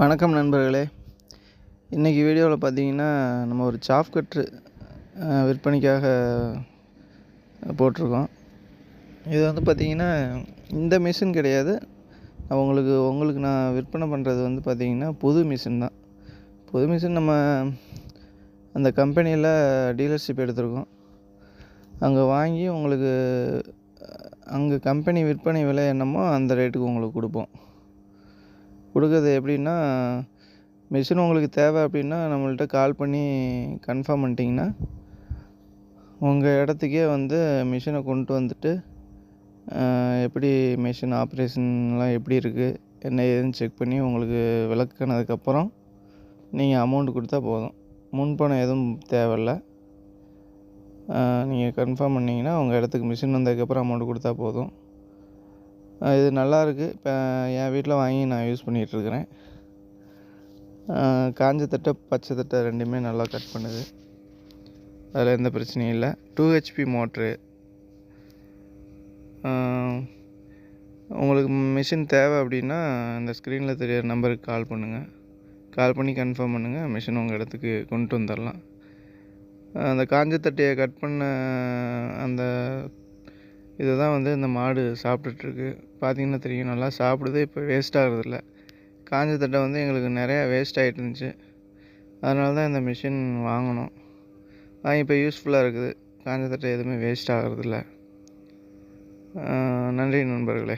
வணக்கம் நண்பர்களே. இன்றைக்கி வீடியோவில் பார்த்தீங்கன்னா நம்ம ஒரு சாஃப் கட்ரு விற்பனைக்காக போட்டிருக்கோம். இது வந்து பார்த்திங்கன்னா இந்த மிஷின் கிடையாது. உங்களுக்கு உங்களுக்கு நான் விற்பனை பண்ணுறது வந்து பார்த்திங்கன்னா புது மிஷின் தான். புது மிஷின் நம்ம அந்த கம்பெனியில் டீலர்ஷிப் எடுத்திருக்கோம். அங்கே வாங்கி உங்களுக்கு அங்கே கம்பெனி விற்பனை விலை என்னமோ அந்த ரேட்டுக்கு உங்களுக்கு கொடுப்போம். கொடுக்குறது எப்படின்னா மிஷின் உங்களுக்கு தேவை அப்படின்னா நம்மள்ட்ட கால் பண்ணி கன்ஃபார்ம் பண்ணிட்டீங்கன்னா உங்கள் இடத்துக்கே வந்து மிஷினை கொண்டு வந்துட்டு எப்படி மிஷின் ஆப்ரேஷன்லாம் எப்படி இருக்குது என்ன ஏதுன்னு செக் பண்ணி உங்களுக்கு விளக்குனதுக்கப்புறம் நீங்கள் அமௌண்ட் கொடுத்தா போதும். முன்பணம் எதுவும் தேவையில்ல. நீங்கள் கன்ஃபார்ம் பண்ணிங்கன்னா உங்கள் இடத்துக்கு மிஷின் வந்ததுக்கப்புறம் அமௌண்ட் கொடுத்தா போதும். இது நல்லாயிருக்கு. இப்போ என் வீட்டில் வாங்கி நான் யூஸ் பண்ணிகிட்ருக்கிறேன். காஞ்ச தட்டை பச்சை தட்டை ரெண்டுமே நல்லா கட் பண்ணுது. அதில் எந்த பிரச்சனையும் இல்லை. Two HP motor. உங்களுக்கு மிஷின் தேவை அப்படின்னா இந்த ஸ்க்ரீனில் தெரியற நம்பருக்கு கால் பண்ணுங்கள் கால் பண்ணி கன்ஃபார்ம் பண்ணுங்கள் மிஷின் உங்கள் இடத்துக்கு கொண்டு வந்துடலாம். அந்த காஞ்ச தட்டையை கட் பண்ண அந்த இதை தான் வந்து இந்த மாடு சாப்பிட்டுட்ருக்கு. பார்த்தீங்கன்னா தெரியும் நல்லா சாப்பிடுது இப்போ வேஸ்ட் ஆகிறதில்ல. காஞ்ச தட்டை வந்து எங்களுக்கு நிறையா வேஸ்ட் ஆகிட்டு இருந்துச்சு அதனால தான் இந்த மிஷின் வாங்கினோம் வாங்கி இப்போ யூஸ்ஃபுல்லாக இருக்குது. காஞ்ச தட்டை எதுவுமே வேஸ்ட் ஆகிறதில்ல. நன்றி நண்பர்களே.